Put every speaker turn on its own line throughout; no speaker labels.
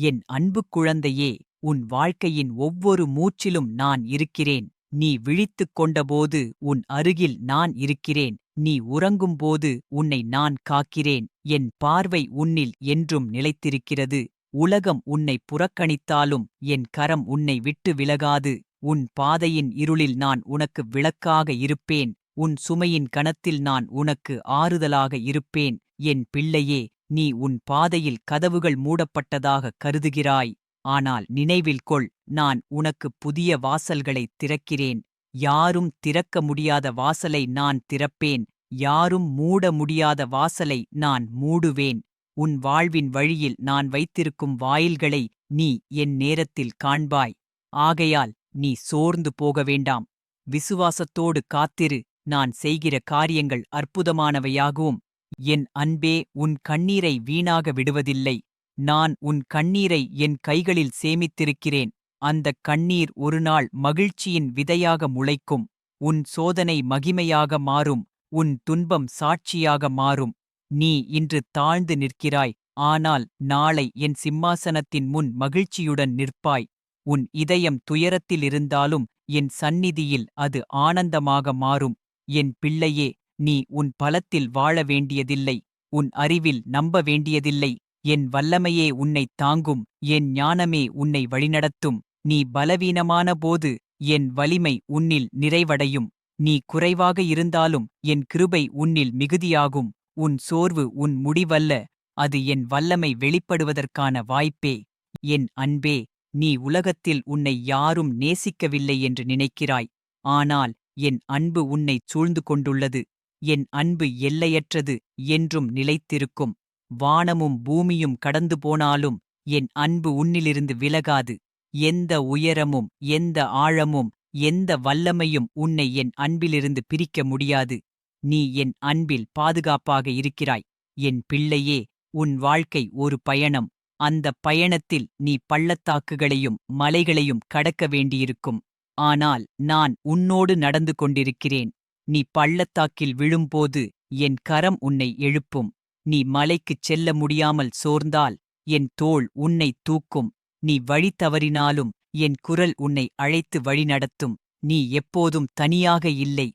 என் அன்பு குழந்தையே உன் வாழ்க்கையின் ஒவ்வொரு மூச்சிலும் நான் இருக்கிறேன். நீ விழித்துக் கொண்டபோது உன் அருகில் நான் இருக்கிறேன். நீ உறங்கும்போது உன்னை நான் காக்கிறேன். என் பார்வை உன்னில் என்றும் நிலைத்திருக்கிறது. உலகம் உன்னை புறக்கணித்தாலும் என் கரம் உன்னை விட்டு விலகாது. உன் பாதையின் இருளில் நான் உனக்கு விளக்காக இருப்பேன். உன் சுமையின் கணத்தில் நான் உனக்கு ஆறுதலாக இருப்பேன். என் பிள்ளையே நீ உன் பாதையில் கதவுகள் மூடப்பட்டதாக கருதுகிறாய். ஆனால் நினைவில் கொள் நான் உனக்கு புதிய வாசல்களைத் திறக்கிறேன். யாரும் திறக்க முடியாத வாசலை நான் திறப்பேன். யாரும் மூட முடியாத வாசலை நான் மூடுவேன். உன் வாழ்வின் வழியில் நான் வைத்திருக்கும் வாயில்களை நீ என் நேரத்தில் காண்பாய். ஆகையால் நீ சோர்ந்து போக வேண்டாம். விசுவாசத்தோடு காத்திரு. நான் செய்கிற காரியங்கள் அற்புதமானவையாகவும் என் அன்பே உன் கண்ணீரை வீணாக விடுவதில்லை. நான் உன் கண்ணீரை என் கைகளில் சேமித்திருக்கிறேன். அந்தக் கண்ணீர் ஒருநாள் மகிழ்ச்சியின் விதையாக முளைக்கும். உன் சோதனை மகிமையாக மாறும். உன் துன்பம் சாட்சியாக மாறும். நீ இன்று தாழ்ந்து நிற்கிறாய். ஆனால் நாளை என் சிம்மாசனத்தின் முன் மகிழ்ச்சியுடன் நிற்பாய். உன் இதயம் துயரத்திலிருந்தாலும் என் சந்நிதியில் அது ஆனந்தமாக மாறும். என் பிள்ளையே நீ உன் பலத்தில் வாழ வேண்டியதில்லை உன் அறிவில் நம்ப வேண்டியதில்லை. என் வல்லமையே உன்னைத் தாங்கும் என் ஞானமே உன்னை வழிநடத்தும். நீ பலவீனமான போது என் வலிமை உன்னில் நிறைவடையும். நீ குறைவாக இருந்தாலும் என் கிருபை உன்னில் மிகுதியாகும். உன் சோர்வு உன் முடிவல்ல அது என் வல்லமை வெளிப்படுவதற்கான வாய்ப்பே. என் அன்பே நீ உலகத்தில் உன்னை யாரும் நேசிக்கவில்லை என்று நினைக்கிறாய். ஆனால் என் அன்பு உன்னைச் சூழ்ந்து கொண்டுள்ளது. என் அன்பு எல்லையற்றது என்றும் நிலைத்திருக்கும். வானமும் பூமியும் கடந்து போனாலும் என் அன்பு உன்னிலிருந்து விலகாது. எந்த உயரமும் எந்த ஆழமும் எந்த வல்லமையும் உன்னை என் அன்பிலிருந்து பிரிக்க முடியாது. நீ என் அன்பில் பாதுகாப்பாக இருக்கிறாய். என் பிள்ளையே உன் வாழ்க்கை ஒரு பயணம். அந்த பயணத்தில் நீ பள்ளத்தாக்குகளையும் மலைகளையும் கடக்க வேண்டியிருக்கும். ஆனால் நான் உன்னோடு நடந்து கொண்டிருக்கிறேன். நீ பள்ளத்தாக்கில் விழும்போது என் கரம் உன்னை எழுப்பும். நீ மலைக்குச் செல்ல முடியாமல் சோர்ந்தால் என் தோள் உன்னை தூக்கும். நீ வழி தவறினாலும் என் குரல் உன்னை அழைத்து வழிநடத்தும் நீ எப்போதும் தனியாக இல்லை.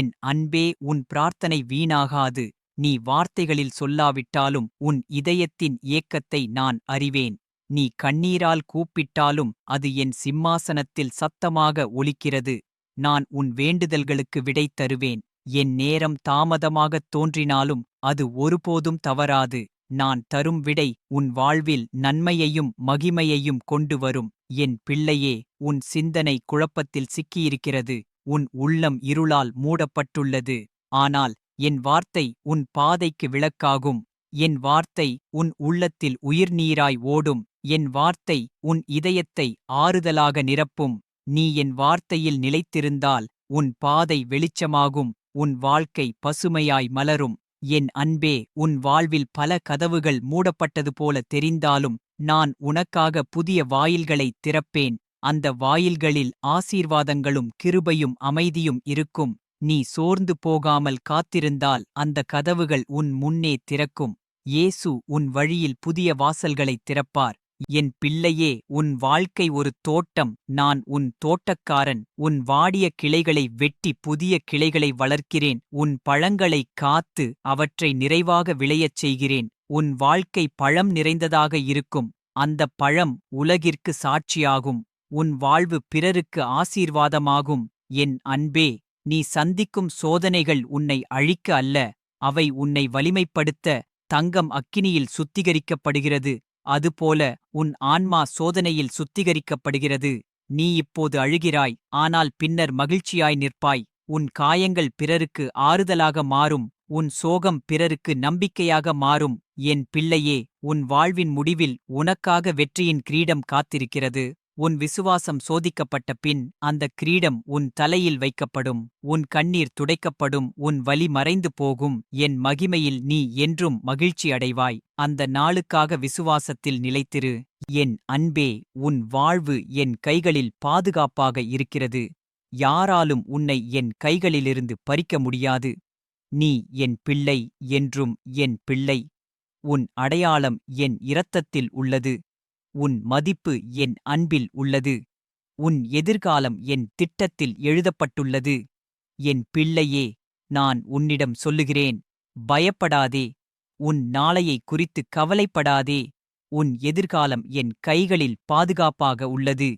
என் அன்பே உன் பிரார்த்தனை வீணாகாது. நீ வார்த்தைகளில் சொல்லாவிட்டாலும் உன் இதயத்தின் ஏக்கத்தை நான் அறிவேன். நீ கண்ணீரால் கூப்பிட்டாலும் அது என் சிம்மாசனத்தில் சத்தமாக ஒலிக்கிறது. நான் உன் வேண்டுதல்களுக்கு விடை தருவேன். என் நேரம் தாமதமாகத் தோன்றினாலும் அது ஒருபோதும் தவறாது. நான் தரும் விடை உன் வாழ்வில் நன்மையையும் மகிமையையும் கொண்டு வரும். என் பிள்ளையே உன் சிந்தனை குழப்பத்தில் சிக்கியிருக்கிறது. உன் உள்ளம் இருளால் மூடப்பட்டுள்ளது. ஆனால் என் வார்த்தை உன் பாதைக்கு விளக்காகும். என் வார்த்தை உன் உள்ளத்தில் உயிர்நீராய் ஓடும். என் வார்த்தை உன் இதயத்தை ஆறுதலாக நிரப்பும். நீ என் வார்த்தையில் நிலைத்திருந்தால் உன் பாதை வெளிச்சமாகும் உன் வாழ்க்கை பசுமையாய் மலரும். என் அன்பே உன் வாழ்வில் பல கதவுகள் மூடப்பட்டது போல தெரிந்தாலும் நான் உனக்காக புதிய வாயில்களைத் திறப்பேன். அந்த வாயில்களில் ஆசீர்வாதங்களும் கிருபையும் அமைதியும் இருக்கும். நீ சோர்ந்து போகாமல் காத்திருந்தால் அந்த கதவுகள் உன் முன்னே திறக்கும். இயேசு உன் வழியில் புதிய வாசல்களைத் திறப்பார். என் பிள்ளையே உன் வாழ்க்கை ஒரு தோட்டம். நான் உன் தோட்டக்காரன். உன் வாடிய கிளைகளை வெட்டி புதிய கிளைகளை வளர்க்கிறேன். உன் பழங்களைக் காத்து அவற்றை நிறைவாக விளையச் செய்கிறேன். உன் வாழ்க்கை பழம் நிறைந்ததாக இருக்கும். அந்தப் பழம் உலகிற்கு சாட்சியாகும். உன் வாழ்வு பிறருக்கு ஆசீர்வாதமாகும். என் அன்பே நீ சந்திக்கும் சோதனைகள் உன்னை அழிக்க அல்ல. அவை உன்னை வலிமைப்படுத்த தங்கம் அக்கினியில் சுத்திகரிக்கப்படுகிறது. அதுபோல உன் ஆன்மா சோதனையில் சுத்திகரிக்கப்படுகிறது. நீ இப்போது அழுகிறாய் ஆனால் பின்னர் மகிழ்ச்சியாய் நிற்பாய். உன் காயங்கள் பிறருக்கு ஆறுதலாக மாறும் உன் சோகம் பிறருக்கு நம்பிக்கையாக மாறும். என் பிள்ளையே உன் வாழ்வின் முடிவில் உனக்காக வெற்றியின் கிரீடம் காத்திருக்கிறது. உன் விசுவாசம் சோதிக்கப்பட்ட பின் அந்த கிரீடம் உன் தலையில் வைக்கப்படும் உன் கண்ணீர் துடைக்கப்படும் உன் வலி மறைந்து போகும் என் மகிமையில் நீ என்றும் மகிழ்ச்சி அடைவாய். அந்த நாளுக்காக விசுவாசத்தில் நிலைத்திரு. என் அன்பே உன் வாழ்வு என் கைகளில் பாதுகாப்பாக இருக்கிறது. யாராலும் உன்னை என் கைகளிலிருந்து பறிக்க முடியாது. நீ என் பிள்ளை என்றும் என் பிள்ளை. உன் அடையாளம் என் இரத்தத்தில் உள்ளது. உன் மதிப்பு என் அன்பில் உள்ளது. உன் எதிர்காலம் என் திட்டத்தில் எழுதப்பட்டுள்ளது. என் பிள்ளையே நான் உன்னிடம் சொல்லுகிறேன். பயப்படாதே. உன் நாளையை குறித்து கவலைப்படாதே. உன் எதிர்காலம் என் கைகளில் பாதுகாப்பாக உள்ளது.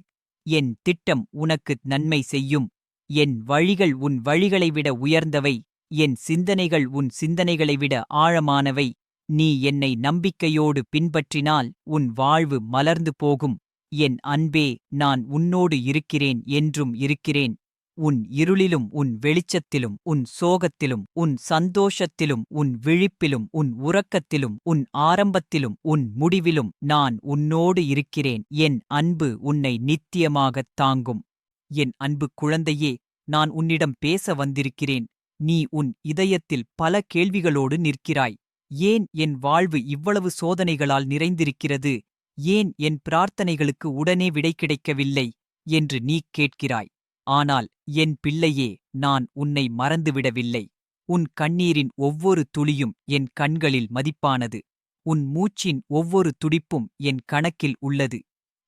என் திட்டம் உனக்கு நன்மை செய்யும். என் வழிகள் உன் வழிகளை விட உயர்ந்தவை. என் சிந்தனைகள் உன் சிந்தனைகளை விட ஆழமானவை. நீ என்னை நம்பிக்கையோடு பின்பற்றினால் உன் வாழ்வு மலர்ந்து போகும். என் அன்பே நான் உன்னோடு இருக்கிறேன் என்றும் இருக்கிறேன். உன் இருளிலும் உன் வெளிச்சத்திலும் உன் சோகத்திலும் உன் சந்தோஷத்திலும் உன் விழிப்பிலும் உன் உறக்கத்திலும் உன் ஆரம்பத்திலும் உன் முடிவிலும் நான் உன்னோடு இருக்கிறேன். என் அன்பு உன்னை நித்தியமாகத் தாங்கும். என் அன்பு குழந்தையே நான் உன்னிடம் பேச வந்திருக்கிறேன். நீ உன் இதயத்தில் பல கேள்விகளோடு நிற்கிறாய். ஏன் என் வாழ்வு இவ்வளவு சோதனைகளால் நிறைந்திருக்கிறது? ஏன் என் பிரார்த்தனைகளுக்கு உடனே விடை கிடைக்கவில்லை? என்று நீ கேட்கிறாய். ஆனால் என் பிள்ளையே நான் உன்னை மறந்துவிடவில்லை. உன் கண்ணீரின் ஒவ்வொரு துளியும் என் கண்களில் மதிப்பானது. உன் மூச்சின் ஒவ்வொரு துடிப்பும் என் கணக்கில் உள்ளது.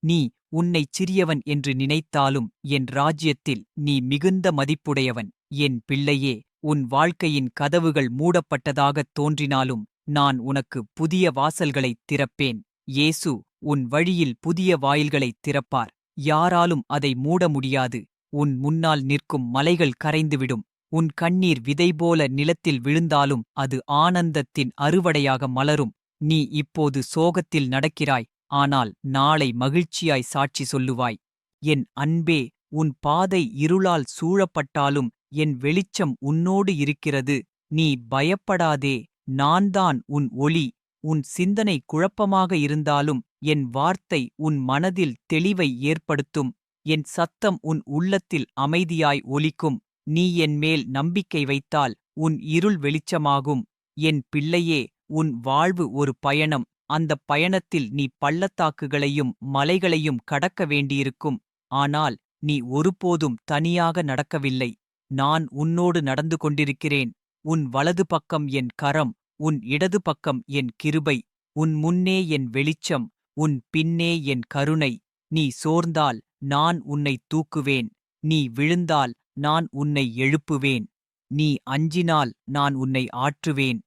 நீ உன்னைச் சிறியவன் என்று நினைத்தாலும் என் ராஜ்யத்தில் நீ மிகுந்த மதிப்புடையவன். என் பிள்ளையே உன் வாழ்க்கையின் கதவுகள் மூடப்பட்டதாகத் தோன்றினாலும் நான் உனக்கு புதிய வாசல்களைத் திறப்பேன். இயேசு உன் வழியில் புதிய வாயில்களைத் திறப்பார். யாராலும் அதை மூட முடியாது. உன் முன்னால் நிற்கும் மலைகள் கரைந்துவிடும். உன் கண்ணீர் விதைபோல நிலத்தில் விழுந்தாலும் அது ஆனந்தத்தின் அறுவடையாக மலரும். நீ இப்போது சோகத்தில் நடக்கிறாய். ஆனால் நாளை மகிழ்ச்சியாய் சாட்சி சொல்லுவாய். என் அன்பே உன் பாதை இருளால் சூழப்பட்டாலும் என் வெளிச்சம் உன்னோடு இருக்கிறது. நீ பயப்படாதே. நான்தான் உன் ஒளி உன் சிந்தனை குழப்பமாக இருந்தாலும் என் வார்த்தை உன் மனதில் தெளிவை ஏற்படுத்தும் என் சத்தம் உன் உள்ளத்தில் அமைதியாய் ஒலிக்கும் நீ என் மேல் நம்பிக்கை வைத்தால் உன் இருள் வெளிச்சமாகும் என் பிள்ளையே உன் வாழ்வு ஒரு பயணம் அந்தப் பயணத்தில் நீ பள்ளத்தாக்குகளையும் மலைகளையும் கடக்க வேண்டியிருக்கும் ஆனால் நீ ஒருபோதும் தனியாக நடக்கவில்லை நான் உன்னோடு நடந்து கொண்டிருக்கிறேன். உன் வலது பக்கம் என் கரம் உன் இடது பக்கம் என் கிருபை உன் முன்னே என் வெளிச்சம் உன் பின்னே என் கருணை. நீ சோர்ந்தால் நான் உன்னை தூக்குவேன் நீ விழுந்தால் நான் உன்னை எழுப்புவேன். நீ அஞ்சினால் நான் உன்னை ஆற்றுவேன்.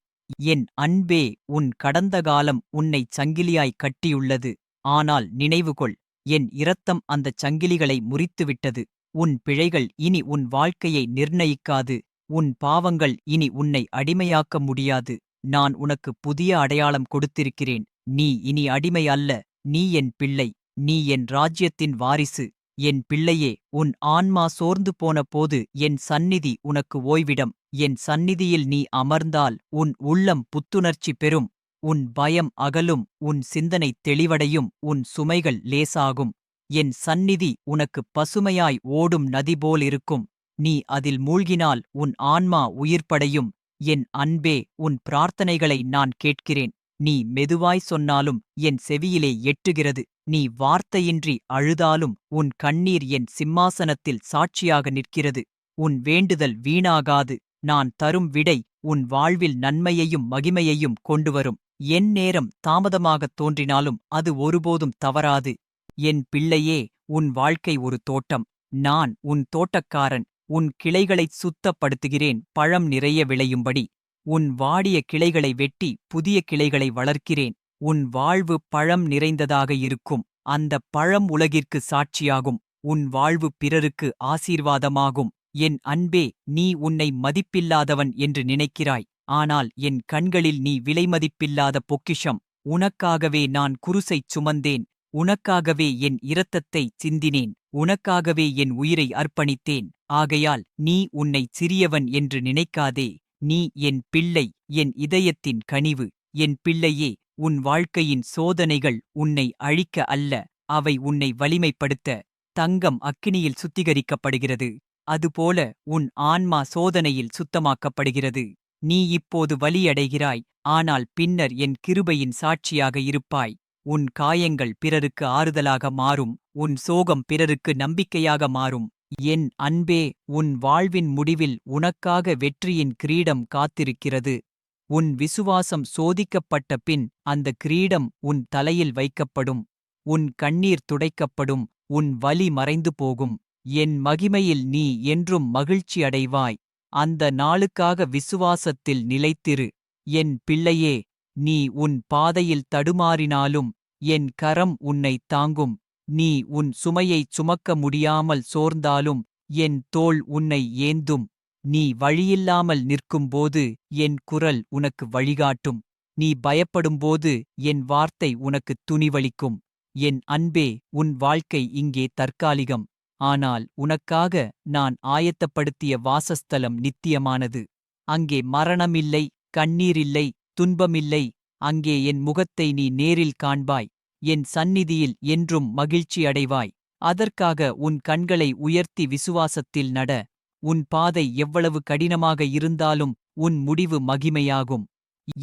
என் அன்பே உன் கடந்த காலம் உன்னைச் சங்கிலியாய் கட்டியுள்ளது. ஆனால் நினைவுகொள் என் இரத்தம் அந்தச் சங்கிலிகளை முறித்துவிட்டது. உன் பிழைகள் இனி உன் வாழ்க்கையை நிர்ணயிக்காது. உன் பாவங்கள் இனி உன்னை அடிமையாக்க முடியாது. நான் உனக்கு புதிய அடையாளம் கொடுத்திருக்கிறேன். நீ இனி அடிமை அல்ல. நீ என் பிள்ளை. நீ என் ராஜ்யத்தின் வாரிசு. என் பிள்ளையே உன் ஆன்மா சோர்ந்து போன போது என் சந்நிதி உனக்கு ஓய்விடம். என் சந்நிதியில் நீ அமர்ந்தால் உன் உள்ளம் புத்துணர்ச்சி பெறும். உன் பயம் அகலும். உன் சிந்தனை தெளிவடையும். உன் சுமைகள் லேசாகும். என் சந்நிதி உனக்கு பசுமையாய் ஓடும் நதி போலிருக்கும் நீ அதில் மூழ்கினால் உன் ஆன்மா உயிர்ப்படையும். என் அன்பே உன் பிரார்த்தனைகளை நான் கேட்கிறேன். நீ மெதுவாய் சொன்னாலும் என் செவியிலே எட்டுகிறது. நீ வார்த்தையின்றி அழுதாலும் உன் கண்ணீர் என் சிம்மாசனத்தில் சாட்சியாக நிற்கிறது. உன் வேண்டுதல் வீணாகாது. நான் தரும் விடை உன் வாழ்வில் நன்மையையும் மகிமையையும் கொண்டுவரும். என் நேரம் தாமதமாகத் தோன்றினாலும் அது ஒருபோதும் தவறாது. என் பிள்ளையே உன் வாழ்க்கை ஒரு தோட்டம். நான் உன் தோட்டக்காரன். உன் கிளைகளைச் சுத்தப்படுத்துகிறேன் பழம் நிறைய விளையும்படி. உன் வாடிய கிளைகளை வெட்டி புதிய கிளைகளை வளர்க்கிறேன். உன் வாழ்வு பழம் நிறைந்ததாக இருக்கும். அந்த பழம் உலகிற்கு சாட்சியாகும். உன் வாழ்வு பிறருக்கு ஆசீர்வாதமாகும். என் அன்பே நீ உன்னை மதிப்பில்லாதவன் என்று நினைக்கிறாய். ஆனால் என் கண்களில் நீ விலைமதிப்பில்லாத பொக்கிஷம். உனக்காகவே நான் குருசைச் சுமந்தேன். உனக்காகவே என் இரத்தத்தை சிந்தினேன் உனக்காகவே என் உயிரை அர்ப்பணித்தேன் ஆகையால் நீ உன்னை சிறியவன் என்று நினைக்காதே நீ என் பிள்ளை என் இதயத்தின் கனிவு என் பிள்ளையே உன் வாழ்க்கையின் சோதனைகள் உன்னை அழிக்க அல்ல அவை உன்னை வலிமைப்படுத்த தங்கம் அக்கினியில் சுத்திகரிக்கப்படுகிறது அதுபோல உன் ஆன்மா சோதனையில் சுத்தமாக்கப்படுகிறது நீ இப்போது வலியடைகிறாய் ஆனால் பின்னர் என் கிருபையின் சாட்சியாக இருப்பாய். உன் காயங்கள் பிறருக்கு ஆறுதலாக மாறும் உன் சோகம் பிறருக்கு நம்பிக்கையாக மாறும். என் அன்பே உன் வாழ்வின் முடிவில் உனக்காக வெற்றியின் கிரீடம் காத்திருக்கிறது. உன் விசுவாசம் சோதிக்கப்பட்ட பின் அந்த கிரீடம் உன் தலையில் வைக்கப்படும். உன் கண்ணீர் துடைக்கப்படும் உன் வலி மறைந்து போகும். என் மகிமையில் நீ என்றும் மகிழ்ச்சி அடைவாய். அந்த நாளுக்காக விசுவாசத்தில் நிலைத்திரு. என் பிள்ளையே நீ உன் பாதையில் தடுமாறினாலும் என் கரம் உன்னைத் தாங்கும். நீ உன் சுமையைச் சுமக்க முடியாமல் சோர்ந்தாலும் என் தோள் உன்னை ஏந்தும். நீ வழியில்லாமல் நிற்கும்போது என் குரல் உனக்கு வழிகாட்டும். நீ பயப்படும்போது என் வார்த்தை உனக்குத் துணிவளிக்கும். என் அன்பே உன் வாழ்க்கை இங்கே தற்காலிகம். ஆனால் உனக்காக நான் ஆயத்தப்படுத்திய வாசஸ்தலம் நித்தியமானது. அங்கே மரணமில்லை கண்ணீரில்லை துன்பமில்லை அங்கே என் முகத்தை நீ நேரில் காண்பாய் என் சந்நிதியில் என்றும் மகிழ்ச்சியடைவாய் அதற்காக உன் கண்களை உயர்த்தி விசுவாசத்தில் நட உன் பாதை எவ்வளவு கடினமாக இருந்தாலும் உன் முடிவு மகிமையாகும்.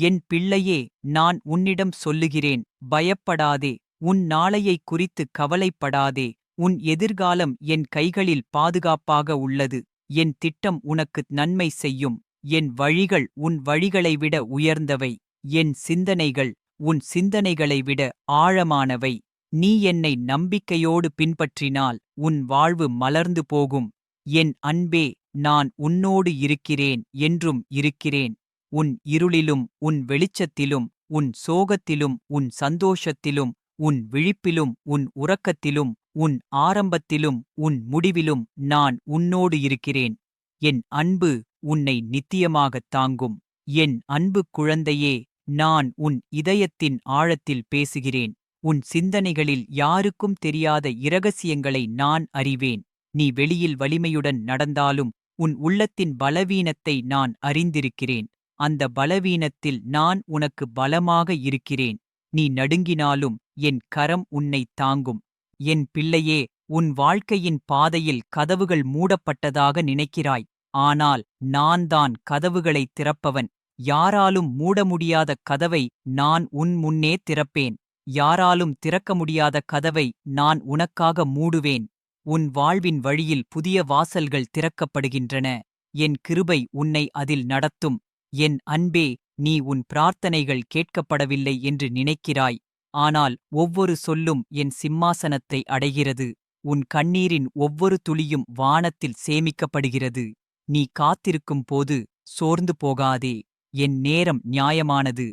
என் பிள்ளையே நான் உன்னிடம் சொல்லுகிறேன் பயப்படாதே உன் நாளையைக் குறித்து கவலைப்படாதே உன் எதிர்காலம் என் கைகளில் பாதுகாப்பாக உள்ளது என் திட்டம் உனக்கு நன்மை செய்யும். என் வழிகள் உன் வழிகளை விட உயர்ந்தவை என் சிந்தனைகள் உன் சிந்தனைகளை விட ஆழமானவை. நீ என்னை நம்பிக்கையோடு பின்பற்றினால் உன் வாழ்வு மலர்ந்து போகும். என் அன்பே நான் உன்னோடு இருக்கிறேன் என்றும் இருக்கிறேன். உன் இருளிலும் உன் வெளிச்சத்திலும் உன் சோகத்திலும் உன் சந்தோஷத்திலும் உன் விழிப்பிலும் உன் உறக்கத்திலும் உன் ஆரம்பத்திலும் உன் முடிவிலும் நான் உன்னோடு இருக்கிறேன். என் அன்பு உன்னை நித்தியமாகத் தாங்கும். என் அன்பு குழந்தையே நான் உன் இதயத்தின் ஆழத்தில் பேசுகிறேன். உன் சிந்தனைகளில் யாருக்கும் தெரியாத இரகசியங்களை நான் அறிவேன். நீ வெளியில் வலிமையுடன் நடந்தாலும் உன் உள்ளத்தின் பலவீனத்தை நான் அறிந்திருக்கிறேன். அந்த பலவீனத்தில் நான் உனக்கு பலமாக இருக்கிறேன். நீ நடுங்கினாலும் என் கரம் உன்னைத் தாங்கும். என் பிள்ளையே உன் வாழ்க்கையின் பாதையில் கதவுகள் மூடப்பட்டதாக நினைக்கிறாய். ஆனால் நான்தான் கதவுகளைத் திறப்பவன். யாராலும் மூட முடியாத கதவை நான் உன் முன்னே திறப்பேன். யாராலும் திறக்க முடியாத கதவை நான் உனக்காக மூடுவேன். உன் வாழ்வின் வழியில் புதிய வாசல்கள் திறக்கப்படுகின்றன. என் கிருபை உன்னை அதில் நடத்தும். என் அன்பே நீ உன் பிரார்த்தனைகள் கேட்கப்படவில்லை என்று நினைக்கிறாய். ஆனால் ஒவ்வொரு சொல்லும் என் சிம்மாசனத்தை அடைகிறது. உன் கண்ணீரின் ஒவ்வொரு துளியும் வானத்தில் சேமிக்கப்படுகிறது. நீ காத்திருக்கும் போது சோர்ந்து போகாதே. என் நேரம் நியாயமானது.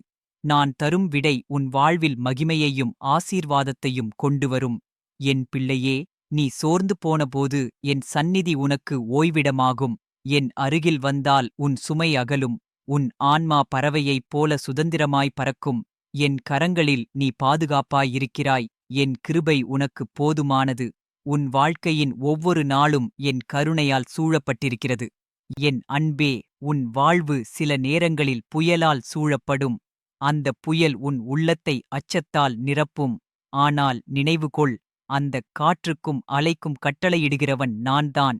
நான் தரும் விடை உன் வாழ்வில் மகிமையையும் ஆசீர்வாதத்தையும் கொண்டுவரும். என் பிள்ளையே நீ சோர்ந்து போனபோது என் சந்நிதி உனக்கு ஓய்விடமாகும். என் அருகில் வந்தால் உன் சுமை அகலும். உன் ஆன்மா பறவையைப் போல சுதந்திரமாய் பறக்கும். என் கரங்களில் நீ பாதுகாப்பாயிருக்கிறாய். என் கிருபை உனக்கு போதுமானது. உன் வாழ்க்கையின் ஒவ்வொரு நாளும் என் கருணையால் சூழப்பட்டிருக்கிறது. என் அன்பே உன் வாழ்வு சில நேரங்களில் புயலால் சூழப்படும். அந்த புயல் உன் உள்ளத்தை அச்சத்தால் நிரப்பும். ஆனால் நினைவுகொள் அந்தக் காற்றுக்கும் அலைக்கும் கட்டளையிடுகிறவன் நான்தான்.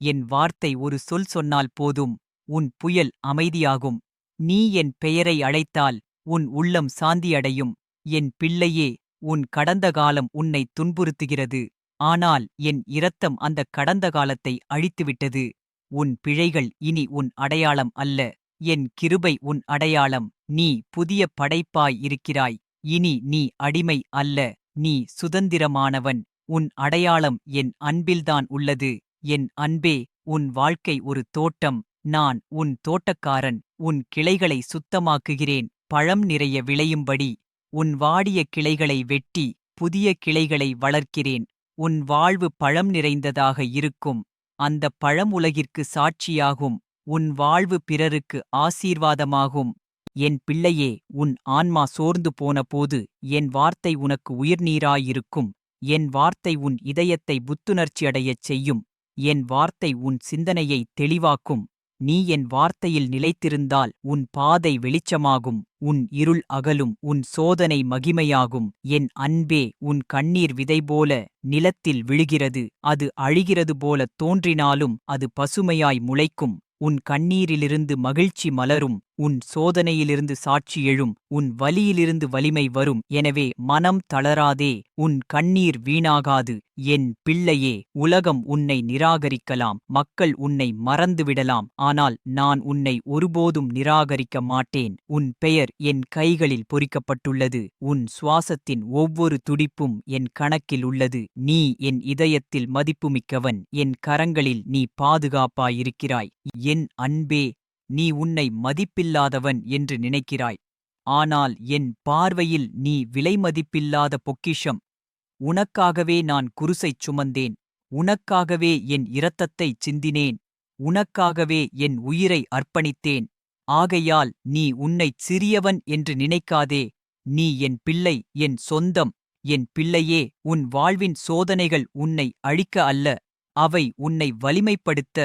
என் வார்த்தை ஒரு சொல் சொன்னால் போதும் உன் புயல் அமைதியாகும். நீ என் பெயரை அழைத்தால் உன் உள்ளம் சாந்தியடையும். என் பிள்ளையே உன் கடந்த காலம் உன்னை துன்புறுத்துகிறது. ஆனால் என் இரத்தம் அந்த கடந்த காலத்தை அழித்துவிட்டது. உன் பிழைகள் இனி உன் அடையாளம் அல்ல. என் கிருபை உன் அடையாளம். நீ புதிய படைப்பாய் இருக்கிறாய். இனி நீ அடிமை அல்ல. நீ சுதந்திரமானவன். உன் அடையாளம் என் அன்பில்தான் உள்ளது. என் அன்பே உன் வாழ்க்கை ஒரு தோட்டம். நான் உன் தோட்டக்காரன். உன் கிளைகளை சுத்தமாக்குகிறேன். பழம் நிறைய விளையும்படி. உன் வாடிய கிளைகளை வெட்டி புதிய கிளைகளை வளர்க்கிறேன். உன் வாழ்வு பழம் நிறைந்ததாக இருக்கும். அந்த பழமுலகிற்கு சாட்சியாகும். உன் வாழ்வு பிறருக்கு ஆசீர்வாதமாகும். என் பிள்ளையே உன் ஆன்மா சோர்ந்து போனபோது என் வார்த்தை உனக்கு உயிர்நீராயிருக்கும். என் வார்த்தை உன் இதயத்தை புத்துணர்ச்சியடையச் செய்யும். என் வார்த்தை உன் சிந்தனையை தெளிவாக்கும். நீ என் வார்த்தையில் நிலைத்திருந்தால் உன் பாதை வெளிச்சமாகும் உன் இருள் அகலும் உன் சோதனை மகிமையாகும். என் அன்பே உன் கண்ணீர் விதை போல நிலத்தில் விழுகிறது அது அழிகிறது போல தோன்றினாலும் அது பசுமையாய் முளைக்கும். உன் கண்ணீரிலிருந்து மகிழ்ச்சி மலரும் உன் சோதனையிலிருந்து சாட்சி எழும் உன் வலியிலிருந்து வலிமை வரும். எனவே மனம் தளராதே உன் கண்ணீர் வீணாகாது. என் பிள்ளையே உலகம் உன்னை நிராகரிக்கலாம் மக்கள் உன்னை மறந்துவிடலாம். ஆனால் நான் உன்னை ஒருபோதும் நிராகரிக்க மாட்டேன். உன் பெயர் என் கைகளில் பொறிக்கப்பட்டுள்ளது. உன் சுவாசத்தின் ஒவ்வொரு துடிப்பும் என் கணக்கில் உள்ளது. நீ என் இதயத்தில் மதிப்புமிக்கவன். என் கரங்களில் நீ பாதுகாப்பாயிருக்கிறாய். என் அன்பே நீ உன்னை மதிப்பில்லாதவன் என்று நினைக்கிறாய். ஆனால் என் பார்வையில் நீ விலைமதிப்பில்லாத பொக்கிஷம். உனக்காகவே நான் குருசைச் சுமந்தேன். உனக்காகவே என் இரத்தத்தைச் சிந்தினேன். உனக்காகவே என் உயிரை அர்ப்பணித்தேன். ஆகையால் நீ உன்னைச் சிறியவன் என்று நினைக்காதே. நீ என் பிள்ளை என் சொந்தம் என் பிள்ளையே உன் வாழ்வின் சோதனைகள் உன்னை அழிக்க அல்ல. அவை உன்னை வலிமைப்படுத்த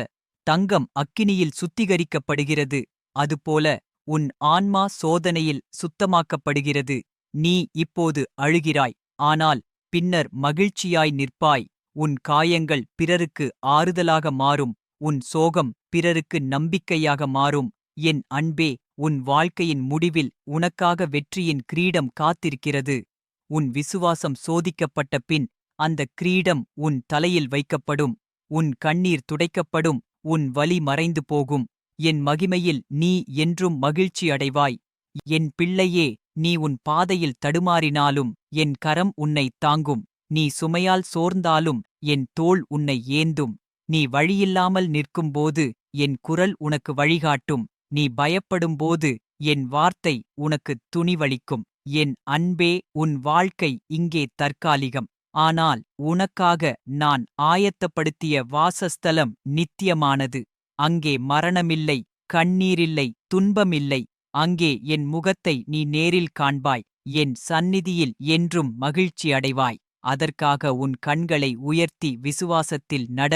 தங்கம் அக்கினியில் சுத்திகரிக்கப்படுகிறது. அதுபோல உன் ஆன்மா சோதனையில் சுத்தமாக்கப்படுகிறது. நீ இப்போது அழுகிறாய். ஆனால் பின்னர் மகிழ்ச்சியாய் நிற்பாய். உன் காயங்கள் பிறருக்கு ஆறுதலாக மாறும். உன் சோகம் பிறருக்கு நம்பிக்கையாக மாறும். என் அன்பே உன் வாழ்க்கையின் முடிவில் உனக்காக வெற்றியின் கிரீடம் காத்திருக்கிறது. உன் விசுவாசம் சோதிக்கப்பட்ட பின் அந்த கிரீடம் உன் தலையில் வைக்கப்படும். உன் கண்ணீர் துடைக்கப்படும். உன் வலி மறைந்து போகும். என் மகிமையில் நீ என்றும் மகிழ்ச்சி அடைவாய். என் பிள்ளையே நீ உன் பாதையில் தடுமாறினாலும் என் கரம் உன்னை தாங்கும். நீ சுமையால் சோர்ந்தாலும் என் தோள் உன்னை ஏந்தும். நீ வழியில்லாமல் நிற்கும்போது என் குரல் உனக்கு வழிகாட்டும். நீ பயப்படும்போது என் வார்த்தை உனக்கு துணிவளிக்கும். என் அன்பே உன் வாழ்க்கை இங்கே தற்காலிகம். ஆனால் உனக்காக நான் ஆயத்தப்படுத்திய வாசஸ்தலம் நித்தியமானது. அங்கே மரணமில்லை கண்ணீரில்லை துன்பமில்லை. அங்கே என் முகத்தை நீ நேரில் காண்பாய். என் சந்நிதியில் என்றும் மகிழ்ச்சி அடைவாய். அதற்காக உன் கண்களை உயர்த்தி விசுவாசத்தில் நட.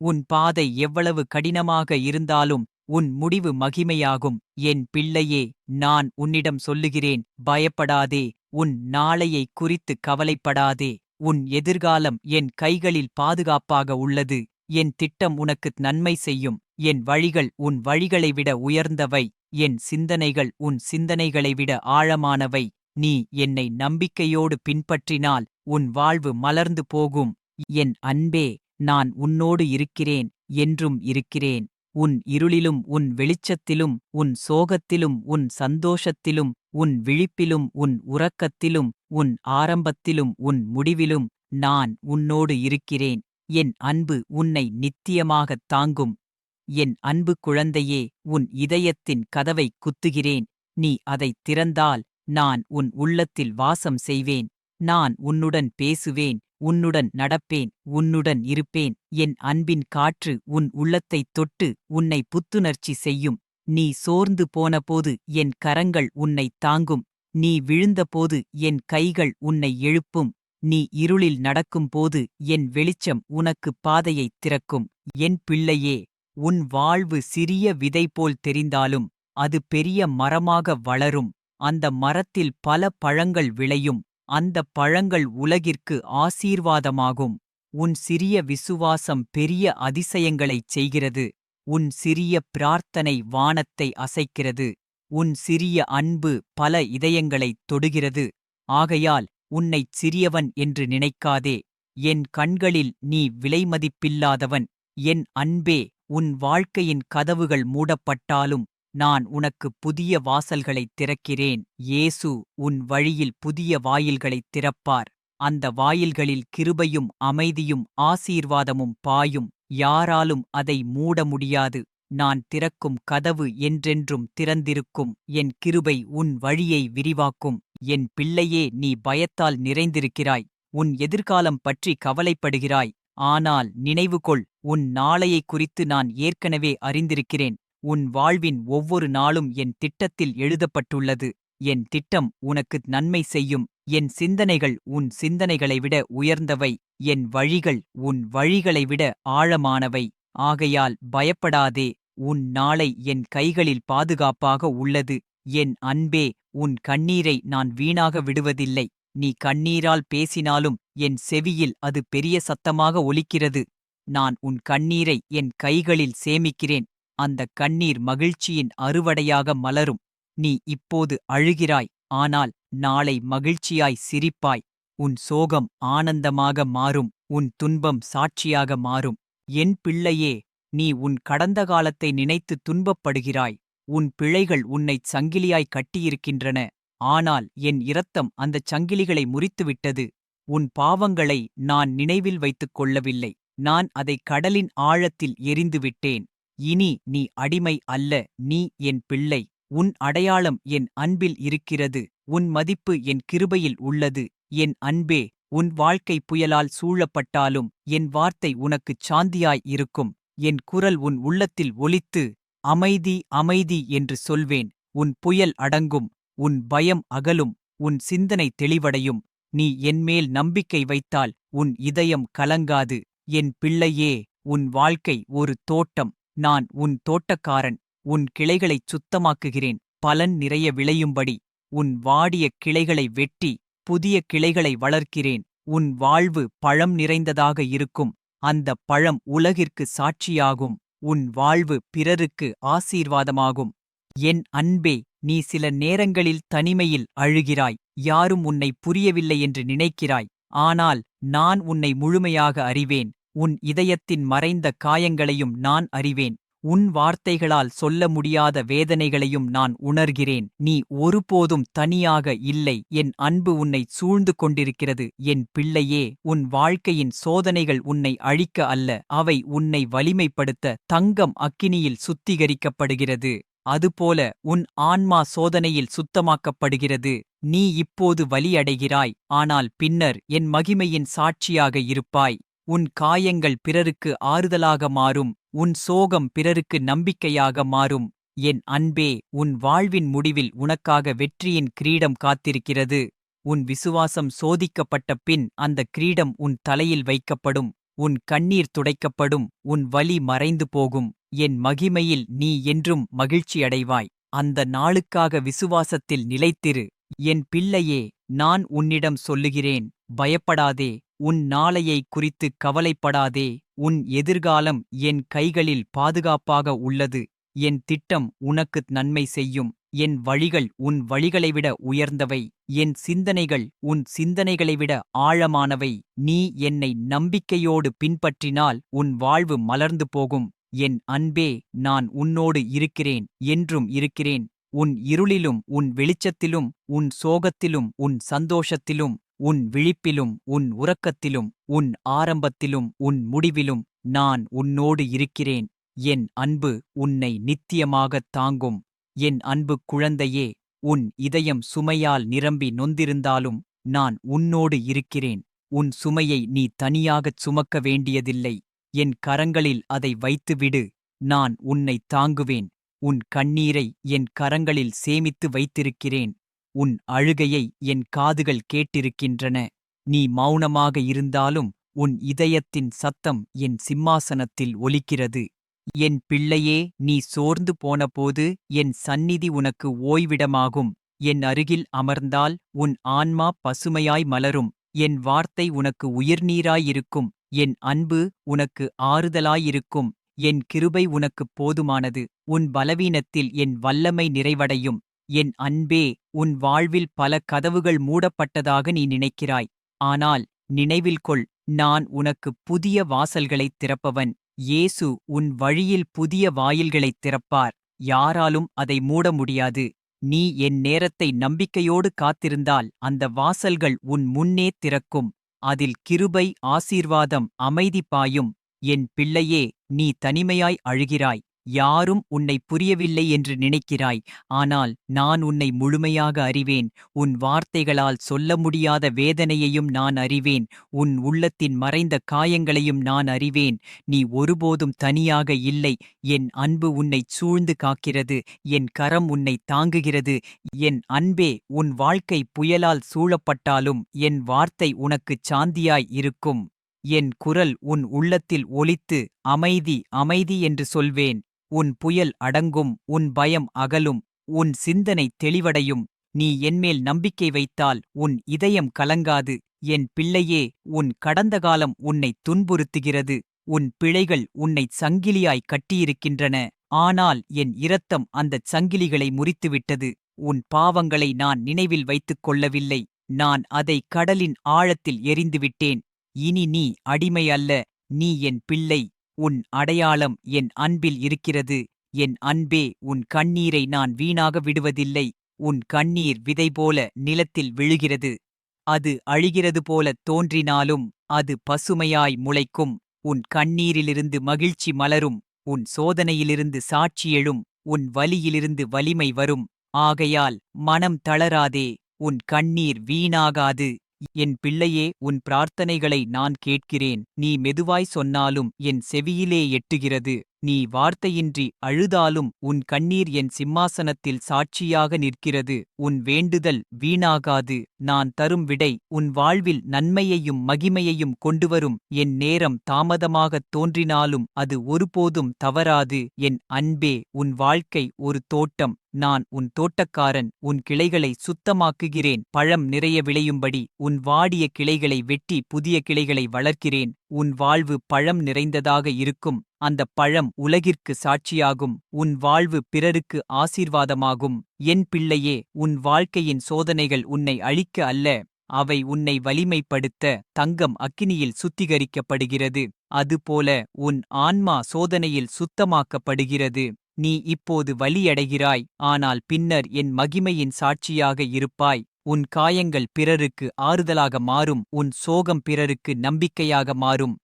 உன் பாதை எவ்வளவு கடினமாக இருந்தாலும் உன் முடிவு மகிமையாகும். என் பிள்ளையே நான் உன்னிடம் சொல்லுகிறேன். பயப்படாதே. உன் நாளையை குறித்து கவலைப்படாதே. உன் எதிர்காலம் என் கைகளில் பாதுகாப்பாக உள்ளது. என் திட்டம் உனக்கு நன்மை செய்யும். என் வழிகள் உன் வழிகளை விட உயர்ந்தவை. என் சிந்தனைகள் உன் சிந்தனைகளை விட ஆழமானவை. நீ என்னை நம்பிக்கையோடு பின்பற்றினால் உன் வாழ்வு மலர்ந்து போகும். என் அன்பே நான் உன்னோடு இருக்கிறேன் என்றும் இருக்கிறேன். உன் இருளிலும் உன் வெளிச்சத்திலும் உன் சோகத்திலும் உன் சந்தோஷத்திலும் உன் விழிப்பிலும் உன் உறக்கத்திலும் உன் ஆரம்பத்திலும் உன் முடிவிலும் நான் உன்னோடு இருக்கிறேன். என் அன்பு உன்னை நித்தியமாகத் தாங்கும். என் அன்பு குழந்தையே உன் இதயத்தின் கதவைக் குத்துகிறேன். நீ அதைத் திறந்தால் நான் உன் உள்ளத்தில் வாசம் செய்வேன். நான் உன்னுடன் பேசுவேன் உன்னுடன் நடப்பேன் உன்னுடன் இருப்பேன். என் அன்பின் காற்று உன் உள்ளத்தைத் தொட்டு உன்னை புத்துணர்ச்சி செய்யும். நீ சோர்ந்து போனபோது என் கரங்கள் உன்னைத் தாங்கும். நீ விழுந்தபோது என் கைகள் உன்னை எழுப்பும். நீ இருளில் நடக்கும்போது என் வெளிச்சம் உனக்கு பாதையைத் திறக்கும். என் பிள்ளையே உன் வாழ்வு சிறிய விதை போல் தெரிந்தாலும் அது பெரிய மரமாக வளரும். அந்த மரத்தில் பல பழங்கள் விளையும். அந்த பழங்கள் உலகிற்கு ஆசீர்வாதமாகும். உன் சிறிய விசுவாசம் பெரிய அதிசயங்களைச் செய்கிறது. உன் சிறிய பிரார்த்தனை வானத்தை அசைக்கிறது. உன் சிறிய அன்பு பல இதயங்களைத் தொடுகிறது. ஆகையால் உன்னைச் சிறியவன் என்று நினைக்காதே. என் கண்களில் நீ விலைமதிப்பில்லாதவன். என் அன்பே உன் வாழ்க்கையின் கதவுகள் மூடப்பட்டாலும் நான் உனக்கு புதிய வாசல்களைத் திறக்கிறேன். இயேசு உன் வழியில் புதிய வாயில்களைத் திறப்பார். அந்த வாயில்களில் கிருபையும் அமைதியும் ஆசீர்வாதமும் பாயும். யாராலும் அதை மூட முடியாது. நான் திறக்கும் கதவு என்றென்றும் திறந்திருக்கும். என் கிருபை உன் வழியை விரிவாக்கும். என் பிள்ளையே நீ பயத்தால் நிறைந்திருக்கிறாய். உன் எதிர்காலம் பற்றி கவலைப்படுகிறாய். ஆனால் நினைவுகொள் உன் நாளையைக் குறித்து நான் ஏற்கனவே அறிந்திருக்கிறேன். உன் வாழ்வின் ஒவ்வொரு நாளும் என் திட்டத்தில் எழுதப்பட்டுள்ளது. என் திட்டம் உனக்கு நன்மை செய்யும். என் சிந்தனைகள் உன் சிந்தனைகளை விட உயர்ந்தவை. என் வழிகள் உன் வழிகளை விட ஆழமானவை. ஆகையால் பயப்படாதே. உன் நாளை என் கைகளில் பாதுகாப்பாக உள்ளது. என் அன்பே உன் கண்ணீரை நான் வீணாக விடுவதில்லை. நீ கண்ணீரால் பேசினாலும் என் செவியில் அது பெரிய சத்தமாக ஒலிக்கிறது. நான் உன் கண்ணீரை என் கைகளில் சேமிக்கிறேன். அந்த கண்ணீர் மகிழ்ச்சியின் அறுவடையாக மலரும். நீ இப்போது அழுகிறாய் ஆனால் நாளை மகிழ்ச்சியாய் சிரிப்பாய். உன் சோகம் ஆனந்தமாக மாறும் உன் துன்பம் சாட்சியாக மாறும். என் பிள்ளையே நீ உன் கடந்த காலத்தை நினைத்து துன்பப்படுகிறாய். உன் பிழைகள் உன்னைச் சங்கிலியாய் கட்டியிருக்கின்றன. ஆனால் என் இரத்தம் அந்தச் சங்கிலிகளை முறித்துவிட்டது. உன் பாவங்களை நான் நினைவில் வைத்துக் கொள்ளவில்லை. நான் அதை கடலின் ஆழத்தில் எரிந்துவிட்டேன். இனி நீ அடிமை அல்ல. நீ என் பிள்ளை. உன் அடையாளம் என் அன்பில் இருக்கிறது. உன் மதிப்பு என் கிருபையில் உள்ளது. என் அன்பே உன் வாழ்க்கை புயலால் சூழப்பட்டாலும் என் வார்த்தை உனக்குச் சாந்தியாய் இருக்கும். என் குரல் உன் உள்ளத்தில் ஒலித்து அமைதி அமைதி என்று சொல்வேன். உன் புயல் அடங்கும் உன் பயம் அகலும் உன் சிந்தனை தெளிவடையும். நீ என்மேல் நம்பிக்கை வைத்தால் உன் இதயம் கலங்காது. என் பிள்ளையே உன் வாழ்க்கை ஒரு தோட்டம். நான் உன் தோட்டக்காரன் உன் கிளைகளைச் சுத்தமாக்குகிறேன். பலன் நிறைய விளையும்படி உன் வாடிய கிளைகளை வெட்டி புதிய கிளைகளை வளர்க்கிறேன். உன் வாழ்வு பழம் நிறைந்ததாக இருக்கும். அந்த பழம் உலகிற்கு சாட்சியாகும். உன் வாழ்வு பிறருக்கு ஆசீர்வாதமாகும். என் அன்பே நீ சில நேரங்களில் தனிமையில் அழுகிறாய். யாரும் உன்னை புரியவில்லை என்று நினைக்கிறாய். ஆனால் நான் உன்னை முழுமையாக அறிவேன். உன் இதயத்தின் மறைந்த காயங்களையும் நான் அறிவேன். உன் வார்த்தைகளால் சொல்ல முடியாத வேதனைகளையும் நான் உணர்கிறேன். நீ ஒருபோதும் தனியாக இல்லை. என் அன்பு உன்னை சூழ்ந்து கொண்டிருக்கிறது. என் பிள்ளையே உன் வாழ்க்கையின் சோதனைகள் உன்னை அழிக்க அல்ல. அவை உன்னை வலிமைப்படுத்த தங்கம் அக்கினியில் சுத்திகரிக்கப்படுகிறது. அதுபோல உன் ஆன்மா சோதனையில் சுத்தமாக்கப்படுகிறது. நீ இப்போது வலியடைகிறாய். ஆனால் பின்னர் என் மகிமையின் சாட்சியாக இருப்பாய். உன் காயங்கள் பிறருக்கு ஆறுதலாக மாறும் உன் சோகம் பிறருக்கு நம்பிக்கையாக மாறும். என் அன்பே உன் வாழ்வின் முடிவில் உனக்காக வெற்றியின் கிரீடம் காத்திருக்கிறது. உன் விசுவாசம் சோதிக்கப்பட்ட பின் அந்த கிரீடம் உன் தலையில் வைக்கப்படும் உன் கண்ணீர் துடைக்கப்படும் உன் வலி மறைந்து போகும். என் மகிமையில் நீ என்றும் மகிழ்ச்சியடைவாய் அந்த நாளுக்காக விசுவாசத்தில் நிலைத்திரு. என் பிள்ளையே நான் உன்னிடம் சொல்லுகிறேன். பயப்படாதே உன் நாளையை குறித்து கவலைப்படாதே உன் எதிர்காலம் என் கைகளில் பாதுகாப்பாக உள்ளது என் திட்டம் உனக்கு நன்மை செய்யும் என் வழிகள் உன் வழிகளைவிட உயர்ந்தவை என் சிந்தனைகள் உன் சிந்தனைகளைவிட ஆழமானவை நீ என்னை நம்பிக்கையோடு பின்பற்றினால் உன் வாழ்வு மலர்ந்து போகும் என் அன்பே நான் உன்னோடு இருக்கிறேன் என்றும் இருக்கிறேன் உன் இருளிலும் உன் வெளிச்சத்திலும் உன் சோகத்திலும் உன் சந்தோஷத்திலும் உன் விழிப்பிலும் உன் உறக்கத்திலும் உன் ஆரம்பத்திலும் உன் முடிவிலும் நான் உன்னோடு இருக்கிறேன். என் அன்பு உன்னை நித்தியமாகத் தாங்கும். என் அன்பு குழந்தையே உன் இதயம் சுமையால் நிரம்பி நொந்திருந்தாலும் நான் உன்னோடு இருக்கிறேன். உன் சுமையை நீ தனியாகச் சுமக்க வேண்டியதில்லை. என் கரங்களில் அதை வைத்துவிடு. நான் உன்னை தாங்குவேன். உன் கண்ணீரை என் கரங்களில் சேமித்து வைத்திருக்கிறேன். உன் அழுகையை என் காதுகள் கேட்டிருக்கின்றன. நீ மௌனமாக இருந்தாலும் உன் இதயத்தின் சத்தம் என் சிம்மாசனத்தில் ஒலிக்கிறது. என் பிள்ளையே நீ சோர்ந்து போனபோது என் சந்நிதி உனக்கு ஓய்விடமாகும். என் அருகில் அமர்ந்தால் உன் ஆன்மா பசுமையாய் மலரும். என் வார்த்தை உனக்கு உயிர்நீராயிருக்கும். என் அன்பு உனக்கு ஆறுதலாயிருக்கும். என் கிருபை உனக்குப் போதுமானது. உன் பலவீனத்தில் என் வல்லமை நிறைவடையும். என் அன்பே உன் வாழ்வில் பல கதவுகள் மூடப்பட்டதாக நீ நினைக்கிறாய். ஆனால் நினைவில் கொள் நான் உனக்கு புதிய வாசல்களைத் திறப்பவன். இயேசு உன் வழியில் புதிய வாயில்களைத் திறப்பார். யாராலும் அதை மூட முடியாது. நீ என் நேரத்தை நம்பிக்கையோடு காத்திருந்தால் அந்த வாசல்கள் உன் முன்னே திறக்கும். அதில் கிருபை ஆசீர்வாதம் அமைதி பாயும். என் பிள்ளையே நீ தனிமையாய் அழுகிறாய். யாரும் உன்னை புரியவில்லை என்று நினைக்கிறாய். ஆனால் நான் உன்னை முழுமையாக அறிவேன். உன் வார்த்தைகளால் சொல்ல முடியாத வேதனையையும் நான் அறிவேன். உன் உள்ளத்தின் மறைந்த காயங்களையும் நான் அறிவேன். நீ ஒருபோதும் தனியாக இல்லை. என் அன்பு உன்னைச் சூழ்ந்து காக்கிறது. என் கரம் உன்னை தாங்குகிறது. என் அன்பே உன் வாழ்க்கை புயலால் சூழப்பட்டாலும் என் வார்த்தை உனக்குச் சாந்தியாய் இருக்கும். என் குரல் உன் உள்ளத்தில் ஒலித்து அமைதி அமைதி என்று சொல்வேன். உன் புயல் அடங்கும் உன் பயம் அகலும் உன் சிந்தனை தெளிவடையும். நீ என்மேல் நம்பிக்கை வைத்தால் உன் இதயம் கலங்காது. என் பிள்ளையே உன் கடந்த காலம் உன்னை துன்புறுத்துகிறது. உன் பிழைகள் உன்னை சங்கிலியாய் கட்டியிருக்கின்றன. ஆனால் என் இரத்தம் அந்தச் சங்கிலிகளை முறித்துவிட்டது. உன் பாவங்களை நான் நினைவில் வைத்துக் கொள்ளவில்லை. நான் அதை கடலின் ஆழத்தில் எறிந்துவிட்டேன் இனி நீ அடிமை அல்ல நீ என் பிள்ளை. உன் அடையாளம் என் அன்பில் இருக்கிறது. என் அன்பே உன் கண்ணீரை நான் வீணாக விடுவதில்லை. உன் கண்ணீர் விதை போல நிலத்தில் விழுகிறது. அது அழிகிறது போலத் தோன்றினாலும் அது பசுமையாய் முளைக்கும். உன் கண்ணீரிலிருந்து மகிழ்ச்சி மலரும். உன் சோதனையிலிருந்து சாட்சி எழும். உன் வலியிலிருந்து வலிமை வரும். ஆகையால் மனம் தளராதே. உன் கண்ணீர் வீணாகாது. என் பிள்ளையே உன் பிரார்த்தனைகளை நான் கேட்கிறேன். நீ மெதுவாய் சொன்னாலும் என் செவியிலே எட்டுகிறது. நீ வார்த்தையின்றி அழுதாலும் உன் கண்ணீர் என் சிம்மாசனத்தில் சாட்சியாக நிற்கிறது. உன் வேண்டுதல் வீணாகாது. நான் தரும் விடை உன் வாழ்வில் நன்மையையும் மகிமையையும் கொண்டுவரும். என் நேரம் தாமதமாகத் தோன்றினாலும் அது ஒருபோதும் தவறாது. என் அன்பே உன் வாழ்க்கை ஒரு தோட்டம். நான் உன் தோட்டக்காரன். உன் கிளைகளை சுத்தமாக்குகிறேன். பழம் நிறைய விளையும்படி உன் வாடிய கிளைகளை வெட்டி புதிய கிளைகளை வளர்க்கிறேன். உன் வாழ்வு பழம் நிறைந்ததாக இருக்கும். அந்தப் பழம் உலகிற்கு சாட்சியாகும் உன் வாழ்வு பிறருக்கு ஆசீர்வாதமாகும். என் பிள்ளையே உன் வாழ்க்கையின் சோதனைகள் உன்னை அழிக்க அல்ல அவை உன்னை வலிமைப்படுத்த தங்கம் அக்கினியில் சுத்திகரிக்கப்படுகிறது. அதுபோல உன் ஆன்மா சோதனையில் சுத்தமாக்கப்படுகிறது. நீ இப்போது வலியடைகிறாய் ஆனால் பின்னர் என் மகிமையின் சாட்சியாக இருப்பாய். உன் காயங்கள் பிறருக்கு ஆறுதலாக மாறும் உன் சோகம் பிறருக்கு நம்பிக்கையாக மாறும்.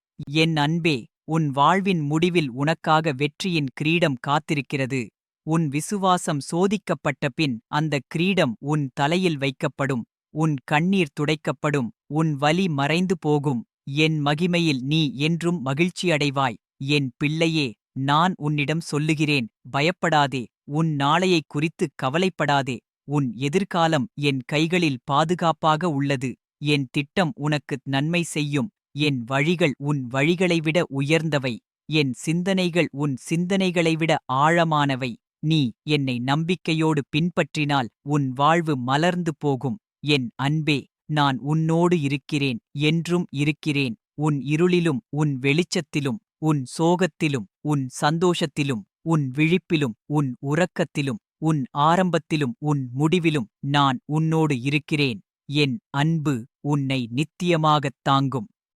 என் அன்பே உன் வாழ்வின் முடிவில் உனக்காக வெற்றியின் கிரீடம் காத்திருக்கிறது. உன் விசுவாசம் சோதிக்கப்பட்ட பின் அந்த கிரீடம் உன் தலையில் வைக்கப்படும். உன் கண்ணீர் துடைக்கப்படும். உன் வலி மறைந்து போகும். என் மகிமையில் நீ என்றும் மகிழ்ச்சியடைவாய் என் பிள்ளையே நான் உன்னிடம் சொல்லுகிறேன். பயப்படாதே. உன் நாளையைக் குறித்துக் கவலைப்படாதே. உன் எதிர்காலம் என் கைகளில் பாதுகாப்பாக உள்ளது. என் திட்டம் உனக்கு நன்மை செய்யும். என் வழிகள் உன் வழிகளைவிட உயர்ந்தவை என் சிந்தனைகள் உன் சிந்தனைகளைவிட ஆழமானவை. நீ என்னை நம்பிக்கையோடு பின்பற்றினால் உன் வாழ்வு மலர்ந்து போகும். என் அன்பே நான் உன்னோடு இருக்கிறேன் என்றும் இருக்கிறேன். உன் இருளிலும் உன் வெளிச்சத்திலும் உன் சோகத்திலும் உன் சந்தோஷத்திலும் உன் விழிப்பிலும் உன் உறக்கத்திலும் உன் ஆரம்பத்திலும் உன் முடிவிலும் நான் உன்னோடு இருக்கிறேன். என் அன்பு உன்னை நித்தியமாகத் தாங்கும்.